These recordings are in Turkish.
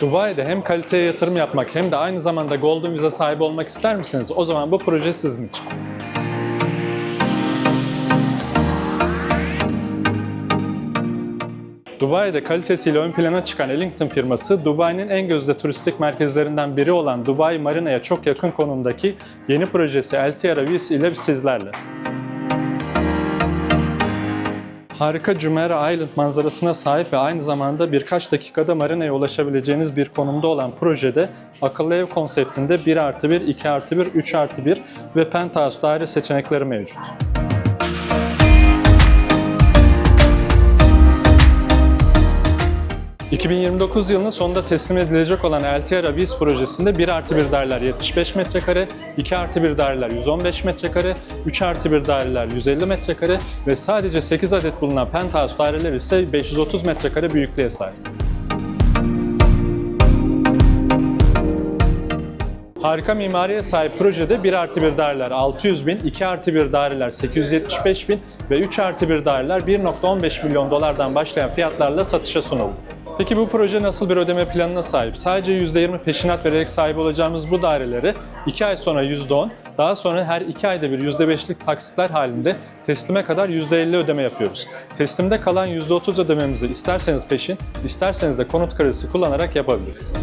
Dubai'de hem kaliteye yatırım yapmak hem de aynı zamanda Golden Visa sahibi olmak ister misiniz? O zaman bu proje sizin için. Dubai'de kalitesiyle ön plana çıkan Ellington firması, Dubai'nin en gözde turistik merkezlerinden biri olan Dubai Marina'ya çok yakın konumdaki yeni projesi El Tiara Views ile sizlerle. Harika Jumeirah Island manzarasına sahip ve aynı zamanda birkaç dakikada marinaya ulaşabileceğiniz bir konumda olan projede akıllı ev konseptinde 1 artı 1, 2 artı 1, 3 artı 1 ve penthouse daire seçenekleri mevcut. ...2029 yılının sonunda teslim edilecek olan Tiara Biz projesinde 1 artı 1 daireler 75 metrekare, 2 artı 1 daireler 115 metrekare, 3 artı 1 daireler 150 metrekare ve sadece 8 adet bulunan penthouse daireler ise 530 metrekare büyüklüğe sahip. Harika mimariye sahip projede 1 artı 1 daireler 600 bin, 2 artı 1 daireler 875 bin ve 3 artı 1 daireler 1.15 milyon dolardan başlayan fiyatlarla satışa sunuldu. Peki bu proje nasıl bir ödeme planına sahip? Sadece %20 peşinat vererek sahip olacağımız bu daireleri 2 ay sonra %10, daha sonra her 2 ayda bir %5'lik taksitler halinde teslime kadar %50 ödeme yapıyoruz. Teslimde kalan %30 ödememizi isterseniz peşin, isterseniz de konut kredisi kullanarak yapabiliriz.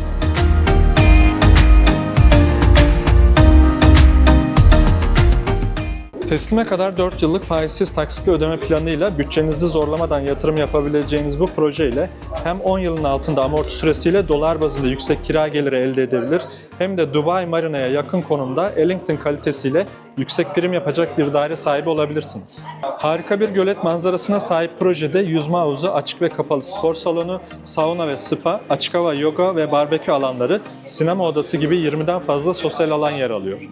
Teslime kadar 4 yıllık faizsiz taksitli ödeme planıyla bütçenizi zorlamadan yatırım yapabileceğiniz bu projeyle hem 10 yılın altında amorti süresiyle dolar bazında yüksek kira geliri elde edebilir hem de Dubai Marina'ya yakın konumda Ellington kalitesiyle yüksek prim yapacak bir daire sahibi olabilirsiniz. Harika bir gölet manzarasına sahip projede yüzme havuzu, açık ve kapalı spor salonu, sauna ve spa, açık hava yoga ve barbekü alanları, sinema odası gibi 20'den fazla sosyal alan yer alıyor.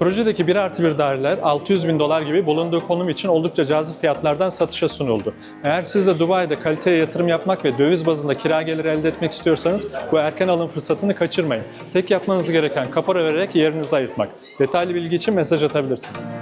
Projedeki 1 artı 1 daireler 600 bin dolar gibi bulunduğu konum için oldukça cazip fiyatlardan satışa sunuldu. Eğer siz de Dubai'de kaliteye yatırım yapmak ve döviz bazında kira geliri elde etmek istiyorsanız bu erken alım fırsatını kaçırmayın. Tek yapmanız gereken kapora vererek yerinizi ayırtmak. Detaylı bilgi için mesaj atabilirsiniz.